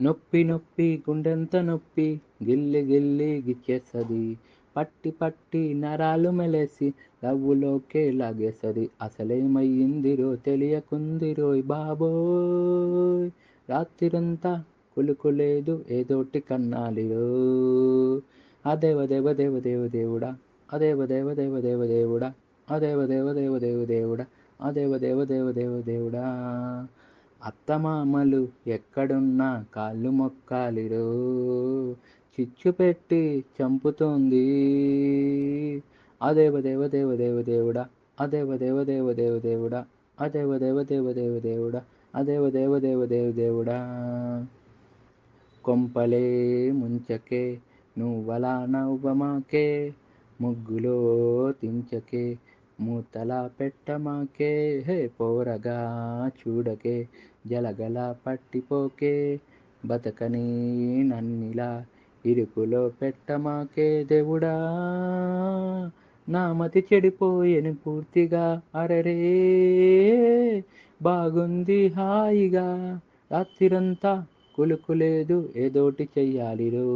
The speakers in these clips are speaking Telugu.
నొప్పి నొప్పి గుండెంత నొప్పి గిల్లి గిల్లి గిచ్చేస్తుంది. పట్టి పట్టి నరాలు మెలేసి లవ్వులోకే లాగేస్తుంది. అసలేమయ్యిందిరో తెలియకుందిరోయ్ బాబోయ్. రాత్రిరంతా కులుకులేదు ఏదోటి కన్నాలిరో అదేవ దేవ దేవ దేవ దేవుడా అదేవ దేవ దేవ దేవ దేవుడా అదేవ దేవ దేవ దేవ దేవుడా అదేవ దేవ దేవ దేవ దేవుడా. అత్తమామలు ఎక్కడున్నా కాళ్ళు మొక్కాలిరో చిచ్చు పెట్టి చంపుతోంది అదేవ దేవ దేవ దేవ దేవుడా అదేవ దేవ దేవ దేవ దేవుడా అదేవ దేవ దేవ దేవ దేవుడా అదేవ దేవ దేవ దేవ దేవుడా కొంపలే ముంచకే నువ్వలా నవ్వమాకే ముగ్గులో తించకే మూతలా పెట్టమాకే హే పోరగా చూడకే జలగల పట్టిపోకే బతకని నన్నిలా ఇరుకులో పెట్టమాకే దేవుడా. నా మతి చెడిపోయేను పూర్తిగా అరరే బాగుంది హాయిగా రాత్రిరంతా కులుకులేదు ఏదోటి చెయ్యాలిరో.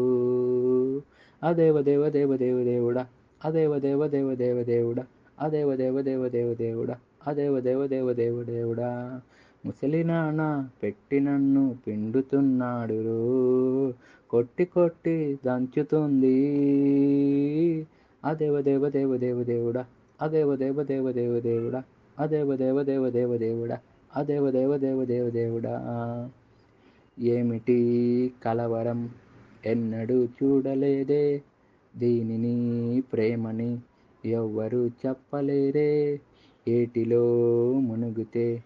అదేవ దేవ దేవ దేవ దేవుడా అదేవ దేవ దేవ దేవ దేవుడా. అదేవ దేవ దేవ దేవ దేవుడా అదేవ దేవ దేవ దేవ దేవుడా ముసలి నాన్న పెట్టి నన్ను పిండుతున్నాడు కొట్టి కొట్టి దంచుతుంది అదేవ దేవ దేవ దేవ దేవుడా అదేవ దేవ దేవ దేవ దేవుడా అదేవ దేవ దేవ దేవ దేవుడా అదేవ దేవ దేవ దేవ దేవుడా ఏమిటి కలవరం ఎన్నడూ చూడలేదే దీనిని ప్రేమని ఎవ్వరు చెప్పలేరే ఏటిలో మునుగుతే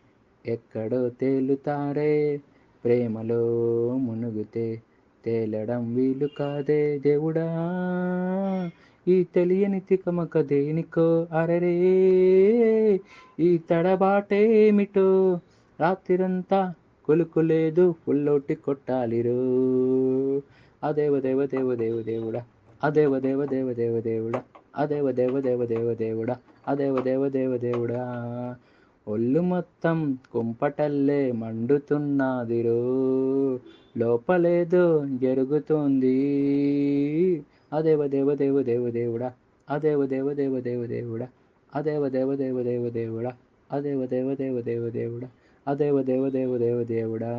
ఎక్కడో తేలుతారే. ప్రేమలో మునుగుతే తేలడం వీలు కాదే దేవుడా. ఈ తెలియని తికమక దేనికో అరరే. ఈ తడబాటేమిటో రాత్రిరంతా కొలుకులేదు ఫుల్లొట్టి కొట్టాలిరో. అదేవ దేవ దేవ దేవ దేవుడా. అదేవ దేవ దేవ దేవ దేవుడా అదేవ దేవ దేవ దేవ దేవుడా అదేవ దేవ దేవ దేవుడా ఒళ్ళు మొత్తం కుంపటల్లే మండుతున్నదిరో లోపలేదో జరుగుతుంది అదేవ దేవ దేవ దేవ దేవుడా అదేవ దేవ దేవ దేవ దేవుడా అదేవ దేవ దేవ దేవ దేవుడా అదేవ దేవ దేవ దేవ దేవుడా అదేవ దేవ దేవ దేవ దేవుడా